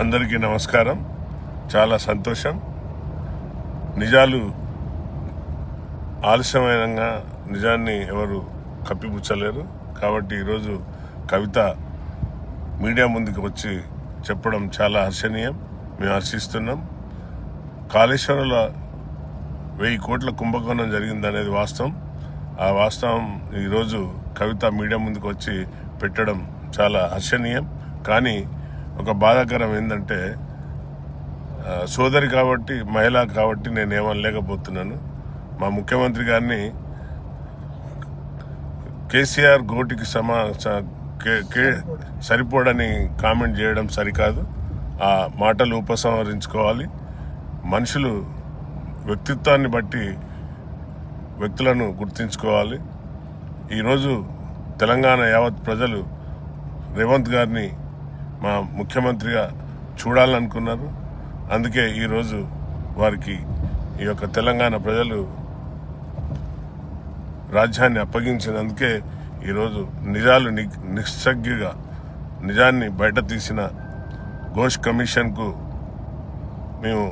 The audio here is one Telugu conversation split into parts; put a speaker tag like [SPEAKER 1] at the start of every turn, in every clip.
[SPEAKER 1] అందరికీ నమస్కారం. చాలా సంతోషం. నిజాలు ఆలస్యమైన నిజాన్ని ఎవరు కప్పిపుచ్చలేరు. కాబట్టి ఈరోజు కవిత మీడియా ముందుకు వచ్చి చెప్పడం చాలా హర్షణీయం. మేము హర్షిస్తున్నాం. కాళేశ్వరంలో వెయ్యి కోట్ల కుంభకోణం జరిగిందనేది వాస్తవం. ఆ వాస్తవం ఈరోజు కవిత మీడియా ముందుకు వచ్చి పెట్టడం చాలా హర్షణీయం. కానీ ఒక బాధాకరం ఏంటంటే సోదరి కాబట్టి మహిళ కాబట్టి నేను ఏమనలేకపోతున్నాను. మా ముఖ్యమంత్రి గారిని కేసీఆర్ గోటికి సమా స- కే- కే- సరిపోడని కామెంట్ చేయడం సరికాదు. ఆ మాటలు ఉపసంహరించుకోవాలి. మనుషులు వ్యక్తిత్వాన్ని బట్టి వ్యక్తులను గుర్తించుకోవాలి. ఈరోజు తెలంగాణ యావత్ ప్రజలు రేవంత్ గారిని మా ముఖ్యమంత్రిగా చూడాలనుకున్నారు. అందుకే ఈరోజు వారికి ఈ యొక్క తెలంగాణ ప్రజలు రాజ్యాన్ని అప్పగించినందుకే ఈరోజు నిజాలు ని నిజాన్ని బయట తీసిన ఘోష్ కమిషన్కు మేము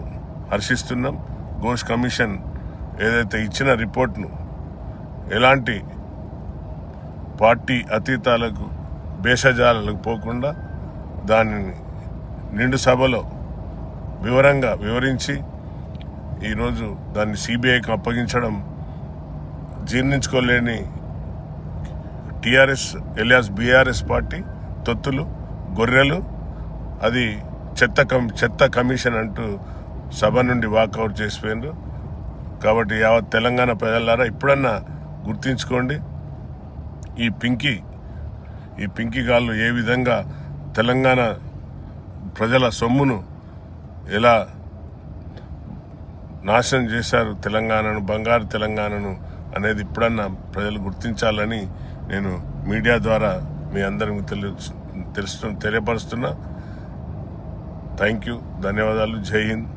[SPEAKER 1] హర్షిస్తున్నాం. ఘోష్ కమిషన్ ఏదైతే ఇచ్చిన రిపోర్ట్ను ఎలాంటి పార్టీ అతీతాలకు భేషజాలకు పోకుండా దానిని నిండు సభలో వివరంగా వివరించి ఈరోజు దాన్ని సిబిఐకి అప్పగించడం జీర్ణించుకోలేని టిఆర్ఎస్ ఎలియాస్ బీఆర్ఎస్ పార్టీ తొత్తులు గొర్రెలు అది చెత్త కమ్ చెత్త కమిషన్ అంటూ సభ నుండి వాకౌట్ చేసిపోయినారు కాబట్టి యావత్ తెలంగాణ ప్రజలారా ఇప్పుడన్నా గుర్తించుకోండి. ఈ పింకీ ఈ పింకీ గాళ్ళు ఏ విధంగా తెలంగాణ ప్రజల సొమ్మును ఎలా నాశనం చేశారు తెలంగాణను బంగారు తెలంగాణను అనేది ఇప్పుడన్నా ప్రజలు గుర్తించాలని నేను మీడియా ద్వారా మీ అందరికి తెలుసు తెలుసు తెలియపరుస్తున్నా. Thank you. ధన్యవాదాలు. జై హింద్.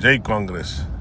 [SPEAKER 1] జై కాంగ్రెస్.